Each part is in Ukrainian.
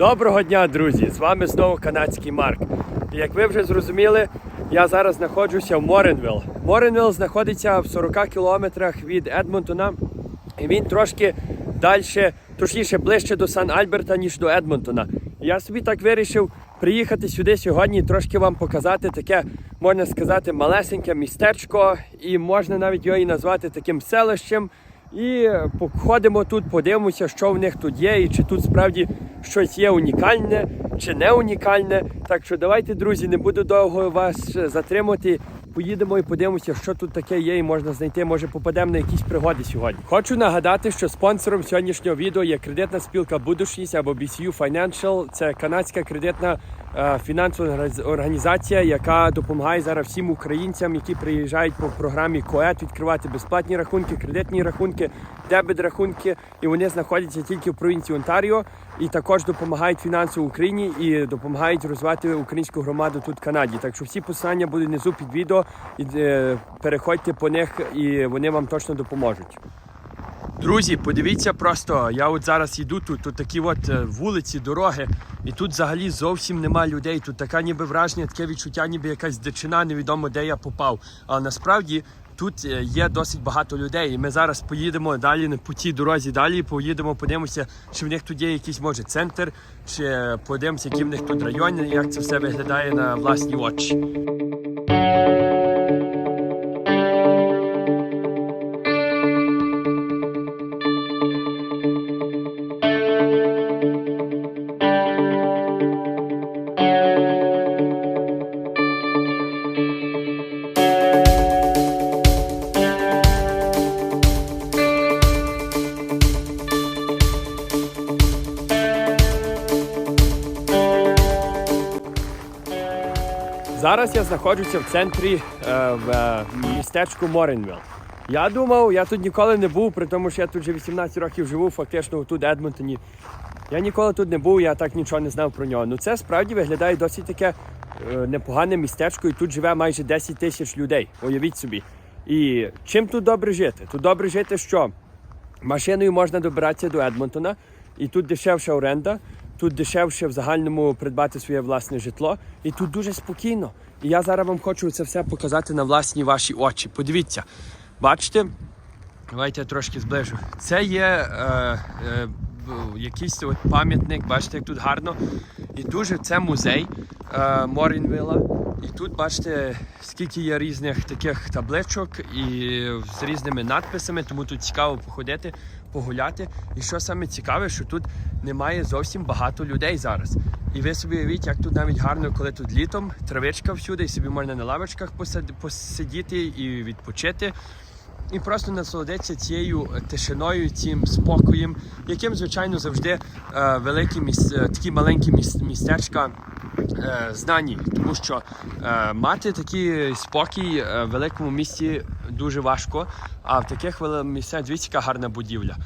Доброго дня, друзі! З вами знову канадський Марк. І як ви вже зрозуміли, я зараз знаходжуся в Моренвіл. Моренвіл знаходиться в 40 кілометрах від Едмонтона, і він трошки далі, точніше ближче до Сан-Альберта, ніж до Едмонтона. Я собі так вирішив приїхати сюди сьогодні трошки вам показати таке, можна сказати, малесеньке містечко, і можна навіть його і назвати таким селищем. І походимо тут, подивимося, що в них тут є, і чи тут справді щось є унікальне, чи не унікальне. Так що давайте, друзі, не буду довго вас затримувати. Поїдемо і подивимося, що тут таке є, і можна знайти. Може, попадемо на якісь пригоди сьогодні. Хочу нагадати, що спонсором сьогоднішнього відео є кредитна спілка Будушність або BCU Financial. Це канадська кредитна е, фінансова організація, яка допомагає зараз всім українцям, які приїжджають по програмі КОЕТ, відкривати безплатні рахунки, кредитні рахунки, дебет рахунки. І вони знаходяться тільки в провінції Онтаріо. І також допомагають фінансово Україні і допомагають розвивати українську громаду тут в Канаді. Так що всі посилання будуть внизу під відео. І е, переходьте по них, і вони вам точно допоможуть. Друзі, подивіться просто, я от зараз йду тут, тут такі от е, вулиці, дороги, і тут взагалі зовсім нема людей. Тут така ніби враження, таке відчуття, ніби якась дичина, невідомо де я попав. А насправді тут е, є досить багато людей. І ми зараз поїдемо далі по тій дорозі, далі поїдемо, подивимося, чи в них тут є якийсь може центр, чи подивимося, які в них тут райони, як це все виглядає на власні очі. Зараз я знаходжуся в центрі е, в е, містечку Моренвіл. Я думав, я тут ніколи не був, при тому, що я тут вже 18 років живу, фактично тут Едмонтоні. Я ніколи тут не був, я так нічого не знав про нього. Ну це справді виглядає досить таке е, непогане містечко, і тут живе майже 10 тисяч людей. Уявіть собі. І чим тут добре жити? Тут добре жити, що машиною можна добиратися до Едмонтона, і тут дешевша оренда, тут дешевше в загальному придбати своє власне житло, і тут дуже спокійно. І я зараз вам хочу це все показати на власні ваші очі. Подивіться, бачите? Давайте я трошки зближу. Це є е, е, якийсь от пам'ятник, бачите, як тут гарно. І дуже це музей е, Морінвіла. І тут бачите, скільки є різних таких табличок і з різними надписами, тому тут цікаво походити, погуляти. І що саме цікаве, що тут немає зовсім багато людей зараз. І ви собі уявіть, як тут навіть гарно, коли тут літом травичка всюди, і собі можна на лавочках посидіти і відпочити і просто насолодитися цією е, тишиною, цим спокоєм, яким, звичайно, завжди е, великі міс... е, такі маленькі міс... містечка е, знані, тому що е, мати такий спокій е, в великому місті дуже важко. А в таких місцях дивіться, яка гарна будівля.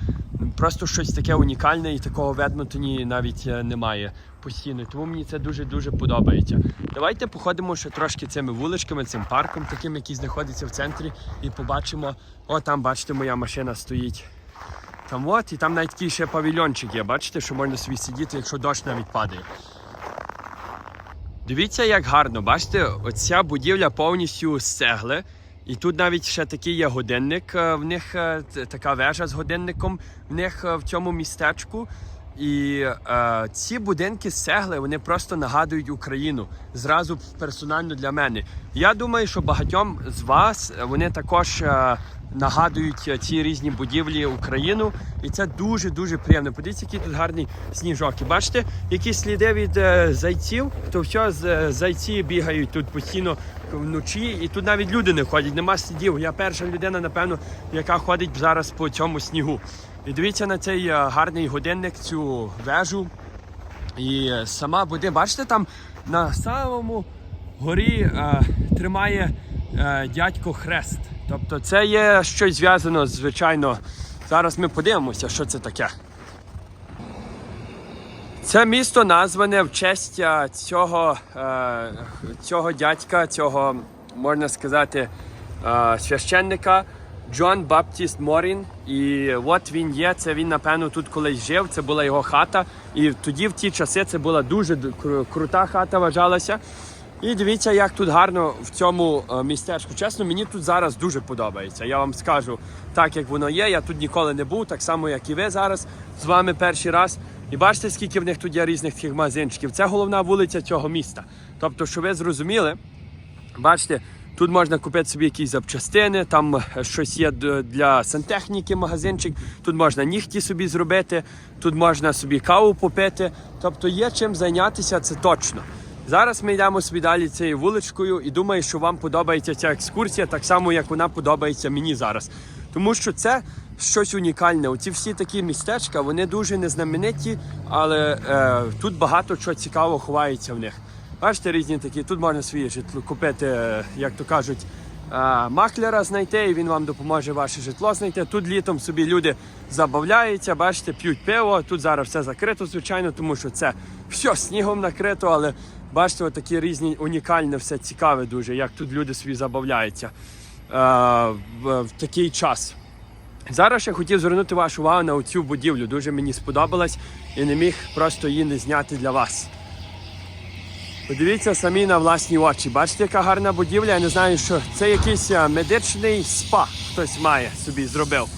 Просто щось таке унікальне і такого в Едмонтоні навіть немає постійно. Тому мені це дуже дуже подобається. Давайте походимо ще трошки цими вуличками, цим парком, таким, який знаходиться в центрі, і побачимо. О, там, бачите, моя машина стоїть. Там от, і там навіть такий ще павільйончик є. Бачите, що можна собі сидіти, якщо дощ навіть падає. Дивіться, як гарно, бачите, оця будівля повністю з цегли. І тут навіть ще такий є годинник. е, В них е, така вежа з годинником в них е, в цьому містечку. І е, ці будинки з цегли вони просто нагадують Україну зразу персонально для мене. Я думаю, що багатьом з вас е, вони також е, нагадують е, ці різні будівлі Україну, і це дуже дуже приємно. Подивіться, який тут гарний сніжок. І бачите, які сліди від е, зайців, то все з е, зайці бігають тут постійно вночі, і тут навіть люди не ходять, нема слідів. Я перша людина, напевно, яка ходить зараз по цьому снігу. І дивіться на цей е, гарний годинник, цю вежу. І е, сама буде, бачите, там на самому горі е, тримає е, дядько хрест. Тобто це є щось зв'язано, звичайно. Зараз ми подивимося, що це таке. Це місто назване в честь е, цього, е, цього дядька, цього, можна сказати, е, священника Джон Баптіст Морін. І от він є. Це він, напевно, тут колись жив. Це була його хата. І тоді в ті часи це була дуже крута хата вважалася. І дивіться, як тут гарно в цьому е, містечку. Чесно, мені тут зараз дуже подобається. Я вам скажу так, як воно є. Я тут ніколи не був, так само, як і ви зараз з вами перший раз. І бачите, скільки в них тут є різних таких магазинчиків. Це головна вулиця цього міста. Тобто, що ви зрозуміли, Бачите, тут можна купити собі якісь запчастини, там е, щось є для сантехніки, магазинчик, тут можна нігті собі зробити, тут можна собі каву попити. Тобто є чим зайнятися, це точно. Зараз ми йдемо собі далі цією вуличкою і думаю, що вам подобається ця екскурсія, так само, як вона подобається мені зараз. Тому що це щось унікальне. Оці всі такі містечка, вони дуже незнамениті, але е, тут багато чого цікавого ховається в них. Бачите, різні такі. Тут можна своє житло купити, е, як то кажуть, е, маклера знайти, і він вам допоможе ваше житло знайти. Тут літом собі люди забавляються, бачите, п'ють пиво. Тут зараз все закрито, звичайно, тому що це все снігом накрито, але бачите, такі різні унікальне, все цікаве дуже, як тут люди собі забавляються е, в, такий час. Зараз я хотів звернути вашу увагу на цю будівлю. Дуже мені сподобалась і не міг просто її не зняти для вас. Подивіться самі на власні очі. Бачите, яка гарна будівля. Я не знаю, що це якийсь е, медичний спа хтось має собі зробив.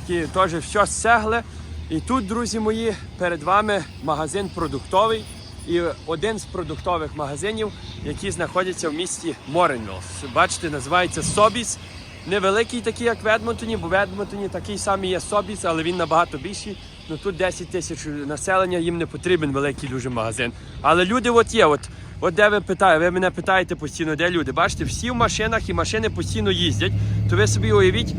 Такі теж все з цегли. І тут, друзі мої, перед вами магазин продуктовий. І один з продуктових магазинів, які знаходяться в місті Моренвіл. Бачите, називається Собіс. Невеликий такий, як в Едмонтоні, бо в Едмонтоні такий самий є Собіс, але він набагато більший. Ну тут 10 тисяч населення, їм не потрібен великий дуже магазин. Але люди от є, от, от де ви питаєте, ви мене питаєте постійно, де люди. Бачите, всі в машинах і машини постійно їздять. То ви собі уявіть,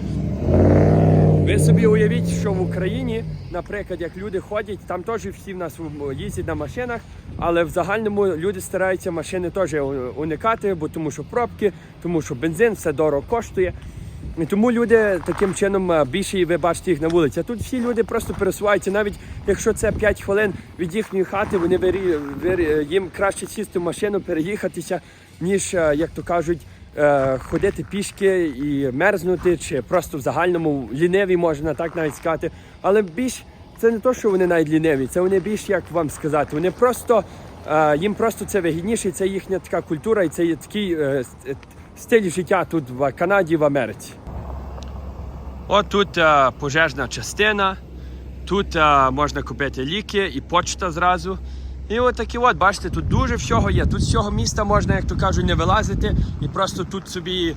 ви собі уявіть, що в Україні, наприклад, як люди ходять, там теж всі в нас їздять на машинах, але в загальному люди стараються машини теж уникати, бо тому що пробки, тому що бензин все дорого коштує. І тому люди таким чином е, більше ви бачите їх на вулиці. А тут всі люди просто пересуваються, навіть якщо це 5 хвилин від їхньої хати, вони вирі, вирі- їм краще сісти в машину, переїхатися, ніж, е, як то кажуть, е, ходити пішки і мерзнути, чи просто в загальному ліниві можна так навіть сказати. Але більш це не то, що вони навіть ліниві, це вони більш як вам сказати. Вони просто е, їм просто це вигідніше, це їхня така культура, і це є такий е, е, стиль життя тут в Канаді, в Америці. От тут е, пожежна частина, тут е, можна купити ліки і почта зразу. І от такі от, бачите, тут дуже всього є. Тут з цього міста можна, як то кажуть, не вилазити і просто тут собі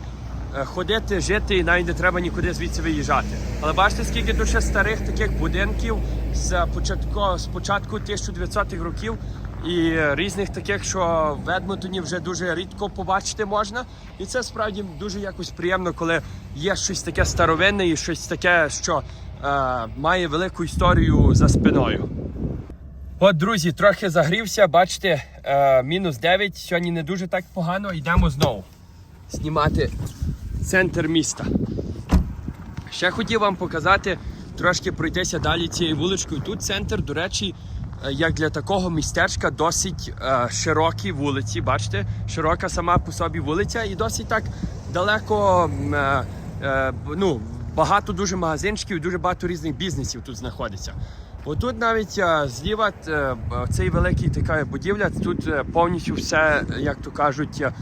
е, ходити, жити і навіть не треба нікуди звідси виїжджати. Але бачите, скільки ще старих таких будинків з початку, з початку 1900-х років і різних таких, що в Едмонтоні вже дуже рідко побачити можна. І це справді дуже якось приємно, коли є щось таке старовинне і щось таке, що е, має велику історію за спиною. От, друзі, трохи загрівся, бачите, е, мінус 9. Сьогодні не дуже так погано. Йдемо знову знімати центр міста. Ще хотів вам показати, трошки пройтися далі цією вуличкою. Тут центр, до речі, як для такого містечка, досить е, широкі вулиці. Бачите, широка сама по собі вулиця і досить так далеко. е, е, ну, багато дуже магазинчиків, дуже багато різних бізнесів тут знаходиться. Отут навіть е, зліва е, цей великий така будівля, тут е, повністю все, як то кажуть, е,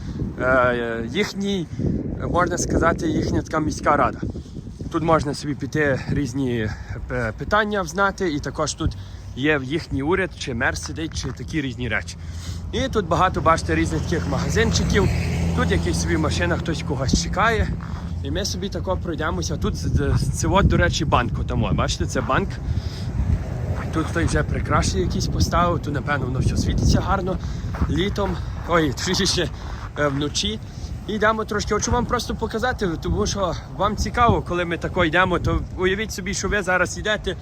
е, їхній, е, можна сказати, їхня така міська рада. Тут можна собі піти різні е, питання взнати, і також тут є їхній уряд, чи мер сидить, чи такі різні речі. І тут багато бачите різних таких магазинчиків. Тут якийсь собі машина, хтось когось чекає. І ми собі тако пройдемося. Тут це от, до речі, банк. Отамо. Бачите, це банк. Тут хтось вже прикрашення якісь поставив, тут, напевно, воно все світиться гарно літом, ой, трішки е, вночі. Йдемо трошки. Хочу вам просто показати, тому що вам цікаво, коли ми тако йдемо, то уявіть собі, що ви зараз йдете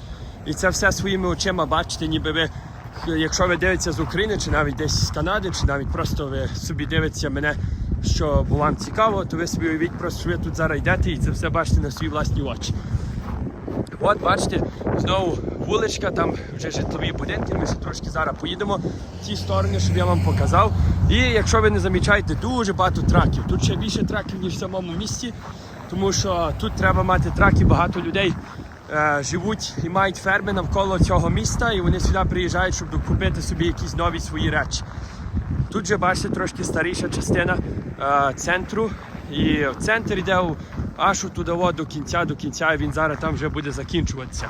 і це все своїми очима бачите, ніби ви, якщо ви дивитеся з України, чи навіть десь з Канади, чи навіть просто ви собі дивитеся мене, що бо вам цікаво, то ви собі уявіть просто, що ви тут зараз йдете і це все бачите на свої власні очі. От бачите, знову вуличка, там вже житлові будинки. Ми ще трошки зараз поїдемо в ті сторони, щоб я вам показав. І якщо ви не замічаєте, дуже багато траків. Тут ще більше траків, ніж в самому місті. тому що тут треба мати трак і багато людей живуть і мають ферми навколо цього міста, і вони сюди приїжджають, щоб купити собі якісь нові свої речі. Тут же бачите трошки старіша частина е, центру. І центр йде у- аж туди до кінця, до кінця, і він зараз там вже буде закінчуватися.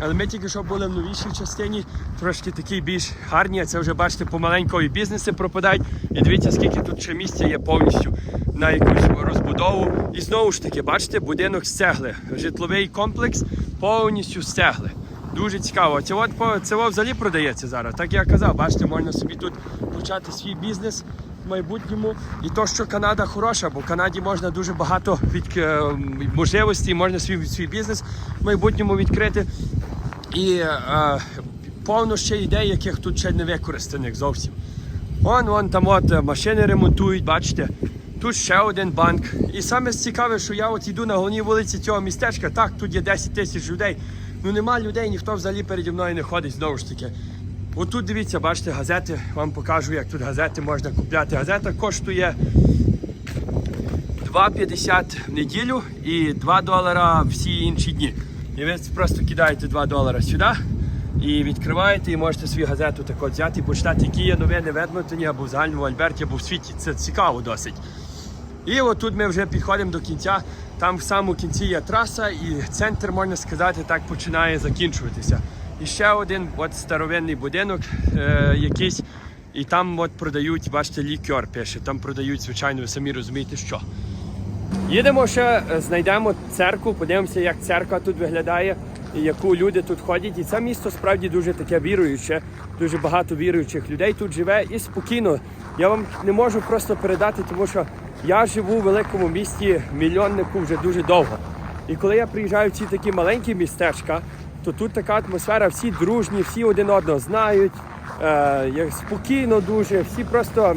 Але ми тільки що були в новішій частині, трошки такий більш гарні, а це вже бачите, помаленьку і бізнеси пропадають. І дивіться, скільки тут ще місця є повністю на якусь розбудову. І знову ж таки, бачите, будинок з цегли, житловий комплекс повністю з цегли. Дуже цікаво. Це це взагалі продається зараз. Так я казав, бачите, можна собі тут почати свій бізнес в майбутньому. І то, що Канада хороша, бо в Канаді можна дуже багато від, е, можливостей, можна свій, свій бізнес в майбутньому відкрити. І е, повно ще ідей, яких тут ще не використаних зовсім. Вон, вон там от е, машини ремонтують, бачите. Тут ще один банк. І саме цікаве, що я от йду на головній вулиці цього містечка. Так, тут є 10 тисяч людей. Ну нема людей, ніхто взагалі переді мною не ходить знову ж таки. Отут дивіться, бачите, газети. Вам покажу, як тут газети можна купляти. Газета коштує 2,50 в неділю і 2 долара всі інші дні. І ви просто кидаєте 2 долара сюди і відкриваєте, і можете свою газету так от взяти і почитати, які є новини в Едмонтоні або в загальному Альберті, або в світі. Це цікаво досить. І отут ми вже підходимо до кінця. Там в самому кінці є траса, і центр, можна сказати, так починає закінчуватися. І ще один от старовинний будинок е, якийсь, і там от продають, бачите, лікер пише, там продають, звичайно, ви самі розумієте, що. Їдемо ще, е, знайдемо церкву, подивимося, як церква тут виглядає, і яку люди тут ходять. І це місто справді дуже таке віруюче, дуже багато віруючих людей тут живе і спокійно. Я вам не можу просто передати, тому що я живу в великому місті мільйоннику вже дуже довго. І коли я приїжджаю в ці такі маленькі містечка, то тут така атмосфера, всі дружні, всі один одного знають. Е, спокійно дуже, всі просто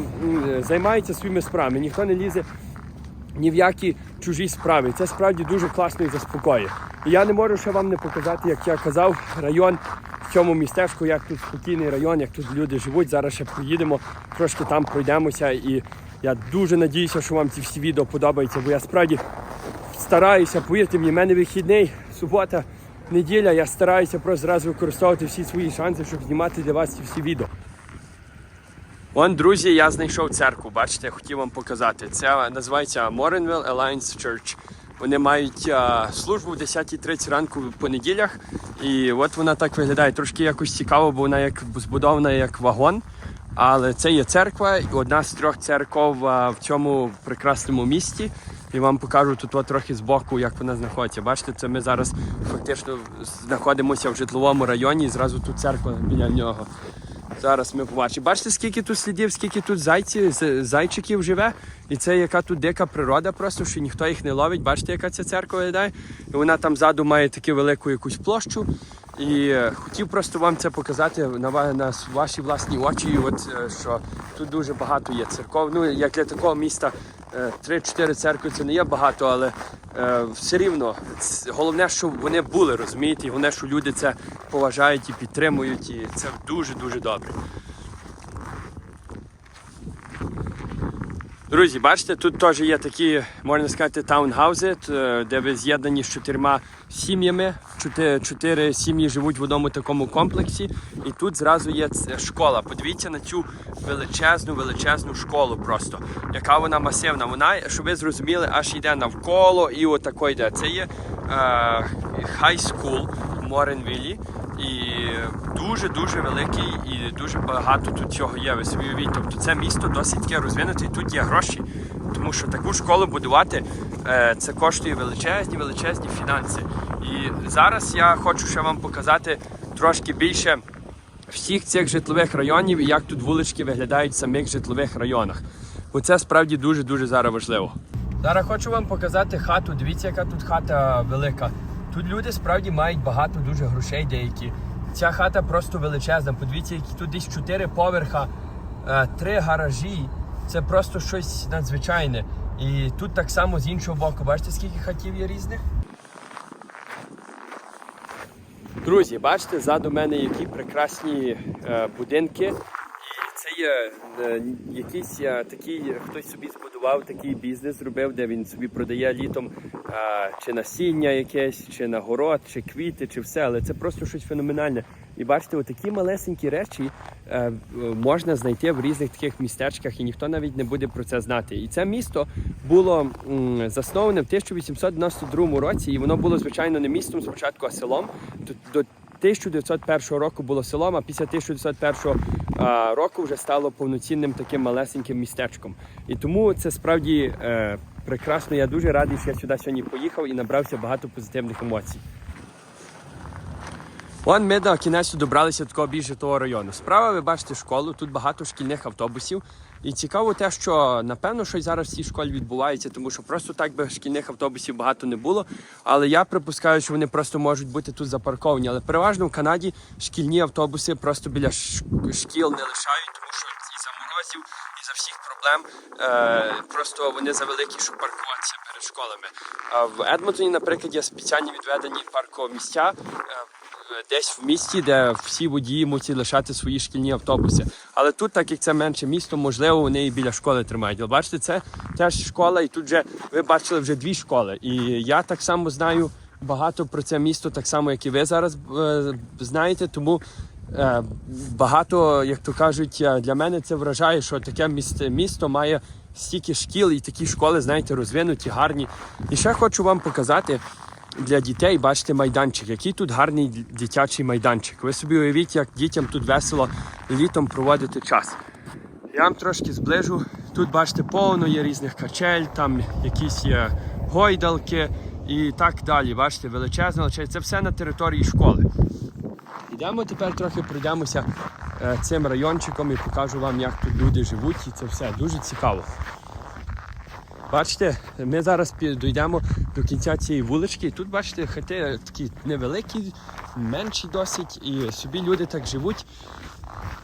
займаються своїми справами, ніхто не лізе ні в які чужі справи. Це справді дуже класно і заспокоює. І я не можу ще вам не показати, як я казав, район в цьому містечку, як тут спокійний район, як тут люди живуть. Зараз ще поїдемо, трошки там пройдемося. І я дуже надіюся, що вам ці всі відео подобаються, бо я справді стараюся, повірте мені, в мене вихідний, субота, неділя. Я стараюся просто зразу використовувати всі свої шанси, щоб знімати для вас ці всі відео. Вон, друзі, я знайшов церкву. Бачите, я хотів вам показати. Це називається Morinville Alliance Church. Вони мають а, службу в 10.30 ранку по неділях. І от вона так виглядає. Трошки якось цікаво, бо вона як збудована як вагон. Але це є церква, одна з трьох церков в цьому прекрасному місті. І вам покажу тут трохи збоку, як вона знаходиться. Бачите, це ми зараз фактично знаходимося в житловому районі, і зразу тут церква біля нього. Зараз ми побачимо. Бачите, скільки тут слідів, скільки тут зайців, зайчиків живе. І це яка тут дика природа, просто що ніхто їх не ловить. Бачите, яка ця церква виглядає? І вона там ззаду має таку велику якусь площу. І е, хотів просто вам це показати на, на ваші власні очі. От е, що тут дуже багато є церков. Ну як для такого міста е, 3-4 церкви це не є багато, але е, все рівно головне, щоб вони були, розумієте, і головне, що люди це поважають і підтримують, і це дуже дуже добре. Друзі, бачите, тут теж є такі, можна сказати, таунхаузи, де ви з'єднані з чотирма сім'ями. Чотири, чотири сім'ї живуть в одному такому комплексі. І тут зразу є школа. Подивіться на цю величезну, величезну школу просто. Яка вона масивна. Вона, щоб ви зрозуміли, аж йде навколо і отако йде. Це є хай скул в Моренвілі. І дуже-дуже великий і дуже багато тут цього є. Ви собі уявіть. Тобто це місто досить таке розвинуте, і тут є гроші. Тому що таку школу будувати е, це коштує величезні, величезні фінанси. І зараз я хочу ще вам показати трошки більше всіх цих житлових районів і як тут вулички виглядають в самих житлових районах. Бо це справді дуже-дуже зараз важливо. Зараз хочу вам показати хату. Дивіться, яка тут хата велика. Тут люди справді мають багато дуже грошей деякі. Ця хата просто величезна. Подивіться, які тут десь чотири поверха, е, три гаражі. Це просто щось надзвичайне. І тут так само з іншого боку. Бачите, скільки хатів є різних? Друзі, бачите, ззаду мене які прекрасні е, будинки. Це е, якийсь е, такий, хтось собі збудував такий бізнес, зробив, де він собі продає літом е, чи насіння якесь, чи на город, чи квіти, чи все, але це просто щось феноменальне. І бачите, отакі малесенькі речі е, можна знайти в різних таких містечках, і ніхто навіть не буде про це знати. І це місто було м, засноване в 1892 році, і воно було звичайно не містом спочатку, а селом. До- До 1901 року було селом, а після 1901 а, року вже стало повноцінним таким малесеньким містечком. І тому це справді е, прекрасно. Я дуже радий, що я сюди сьогодні поїхав і набрався багато позитивних емоцій. Вон ми до кінець добралися до такого більш житлового району. Справа ви бачите школу, тут багато шкільних автобусів. І цікаво те, що напевно щось зараз в цій школі відбувається, тому що просто так би шкільних автобусів багато не було. Але я припускаю, що вони просто можуть бути тут запарковані. Але переважно в Канаді шкільні автобуси просто біля шкіл не лишають, тому що і за морозів, і за всіх проблем е, просто вони завеликі, щоб паркуватися перед школами. А в Едмонтоні, наприклад, є спеціальні відведені паркомісця. Е, десь в місті, де всі водії мусять лишати свої шкільні автобуси. Але тут, так як це менше місто, можливо, вони і біля школи тримають. Бачите, це теж школа, і тут вже ви бачили вже дві школи. І я так само знаю багато про це місто, так само, як і ви зараз е, знаєте. Тому е, багато, як то кажуть, е, для мене це вражає, що таке місто, місто має стільки шкіл і такі школи, знаєте, розвинуті, гарні. І ще хочу вам показати для дітей, бачите, майданчик. Який тут гарний дитячий майданчик. Ви собі уявіть, як дітям тут весело літом проводити час. Я вам трошки зближу. Тут, бачите, повно є різних качель, там якісь є гойдалки і так далі. Бачите, величезна, величезна. Це все на території школи. Йдемо тепер трохи пройдемося е, цим райончиком і покажу вам, як тут люди живуть. І це все дуже цікаво. Бачите, ми зараз дійдемо до кінця цієї вулички. Тут, бачите, хати такі невеликі, менші досить, і собі люди так живуть.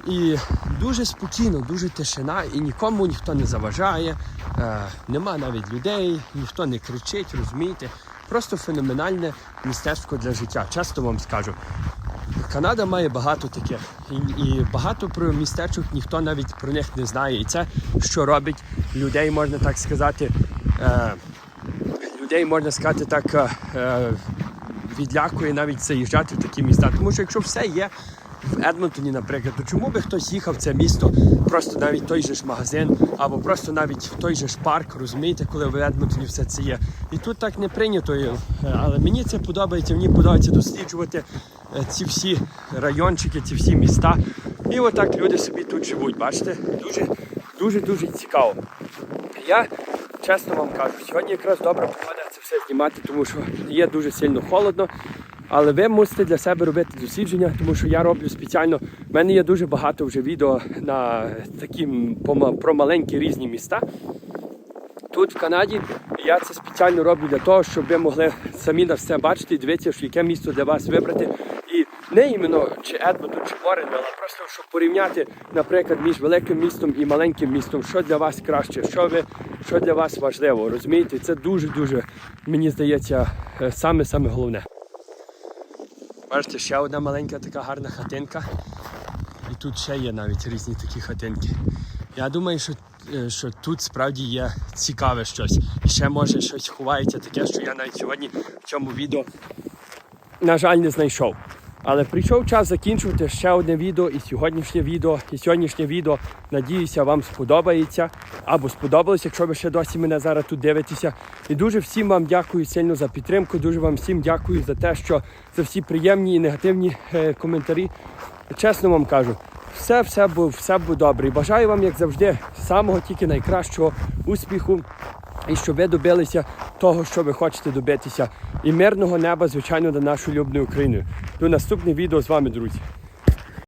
І дуже спокійно, дуже тишина, і нікому ніхто не заважає, е, нема навіть людей, ніхто не кричить, розумієте. Просто феноменальне містечко для життя. Часто вам скажу. Канада має багато таких, і, і багато про містечок ніхто навіть про них не знає. І це що робить людей, можна так сказати, е, людей можна сказати так. е, Е, відлякує навіть заїжджати в такі міста. Тому що якщо все є в Едмонтоні, наприклад, то чому би хтось їхав в це місто, просто навіть той же ж магазин, або просто навіть в той же ж парк, розумієте, коли в Едмонтоні все це є. І тут так не прийнято, е, але мені це подобається, мені подобається досліджувати ці всі райончики, ці всі міста. І отак люди собі тут живуть. Бачите, дуже дуже дуже цікаво. Я чесно вам кажу, сьогодні якраз добра погода це все знімати, тому що є дуже сильно холодно. Але ви мусите для себе робити дослідження, тому що я роблю спеціально. У мене є дуже багато вже відео на такі про маленькі різні міста. Тут в Канаді я це спеціально роблю для того, щоб ви могли самі на все бачити і дивитися, яке місто для вас вибрати. Не іменно чи Едмонтон, чи Моренвел, а просто щоб порівняти, наприклад, між великим містом і маленьким містом, що для вас краще, що ви, що для вас важливо. Розумієте, це дуже дуже мені здається саме саме головне. Бачите, ще одна маленька така гарна хатинка. І тут ще є навіть різні такі хатинки. Я думаю, що, е, що тут справді є цікаве щось. І ще може щось ховається таке, що я навіть сьогодні в цьому відео, на жаль, не знайшов. Але прийшов час закінчувати ще одне відео і сьогоднішнє відео, і сьогоднішнє відео, надіюся, вам сподобається. Або сподобалось, якщо ви ще досі мене зараз тут дивитеся. І дуже всім вам дякую сильно за підтримку. Дуже вам всім дякую за те, що за всі приємні і негативні е, коментарі. Чесно вам кажу, все, все все буде добре. І бажаю вам, як завжди, самого тільки найкращого успіху. І щоб ви добилися того, що ви хочете добитися. І мирного неба, звичайно, до нашої любної України. До наступних відео з вами, друзі.